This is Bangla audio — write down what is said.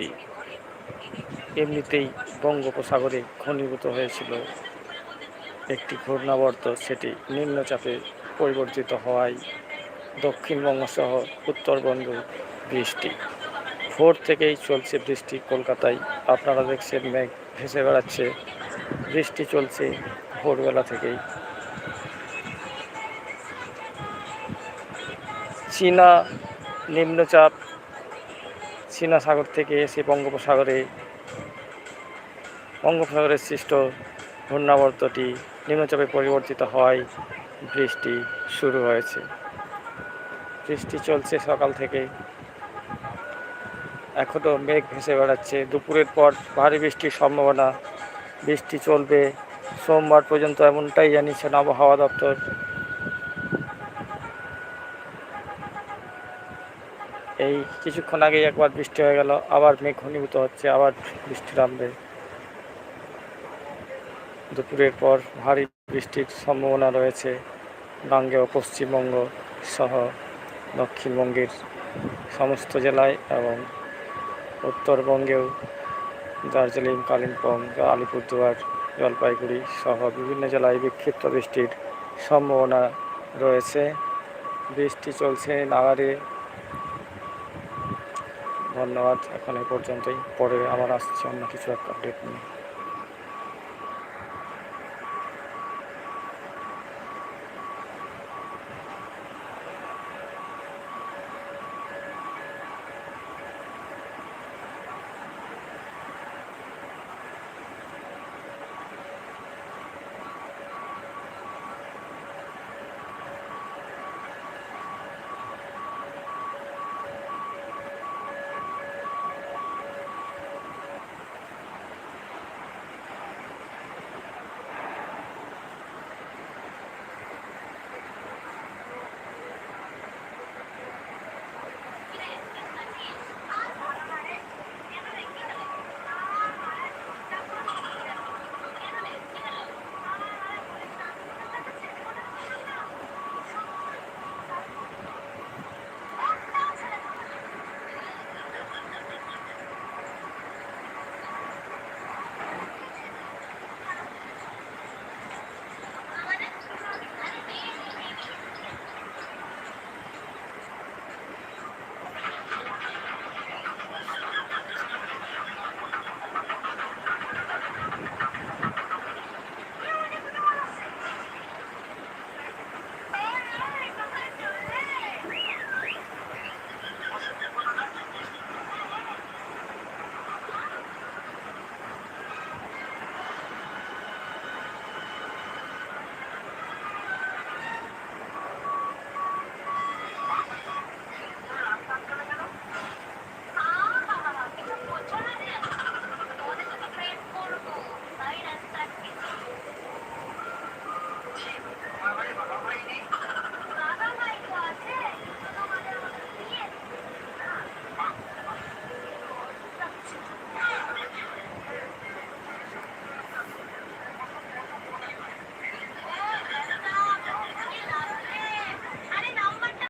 বৃষ্টি এমনিতেই বঙ্গোপসাগরে ঘনীভূত হয়েছিল একটি ঘূর্ণাবর্ত। সেটি নিম্নচাপে পরিবর্তিত হওয়ায় দক্ষিণবঙ্গ সহ উত্তরবঙ্গে বৃষ্টি। ভোর থেকেই চলছে বৃষ্টি কলকাতায়। আপনারা দেখছেন মেঘ ভেসে বেড়াচ্ছে। বৃষ্টি চলছে ভোরবেলা থেকেই। চীনা নিম্নচাপ চীনা সাগর থেকে এসে বঙ্গোপসাগরে বঙ্গোপসাগরে সৃষ্ট ঘূর্ণাবর্তটি নিম্নচাপে পরিবর্তিত হওয়ায় বৃষ্টি শুরু হয়েছে। বৃষ্টি চলছে সকাল থেকে। এখনও মেঘ ভেসে বেড়াচ্ছে। দুপুরের পর ভারী বৃষ্টির সম্ভাবনা। বৃষ্টি চলবে। সোমবার পর্যন্ত এমনটাই জানিয়েছেন আবহাওয়া দপ্তর। এই কিছুক্ষণ আগেই একবার বৃষ্টি হয়ে গেল, আবার মেঘ ঘনীভূত হচ্ছে, আবার বৃষ্টি নামবে। দুপুরের পর ভারী বৃষ্টির সম্ভাবনা রয়েছে গাঙ্গেয়, পশ্চিমবঙ্গ সহ দক্ষিণবঙ্গের সমস্ত জেলায় এবং উত্তরবঙ্গেও দার্জিলিং, কালিম্পং, আলিপুরদুয়ার, জলপাইগুড়ি সহ বিভিন্ন জেলায় বিক্ষিপ্ত বৃষ্টির সম্ভাবনা রয়েছে। বৃষ্টি চলছে নাগারে ধন্যবাদ। এখন এই পর্যন্তই। পরে আবার আসছে অন্য কিছু একটা আপডেট নিয়ে।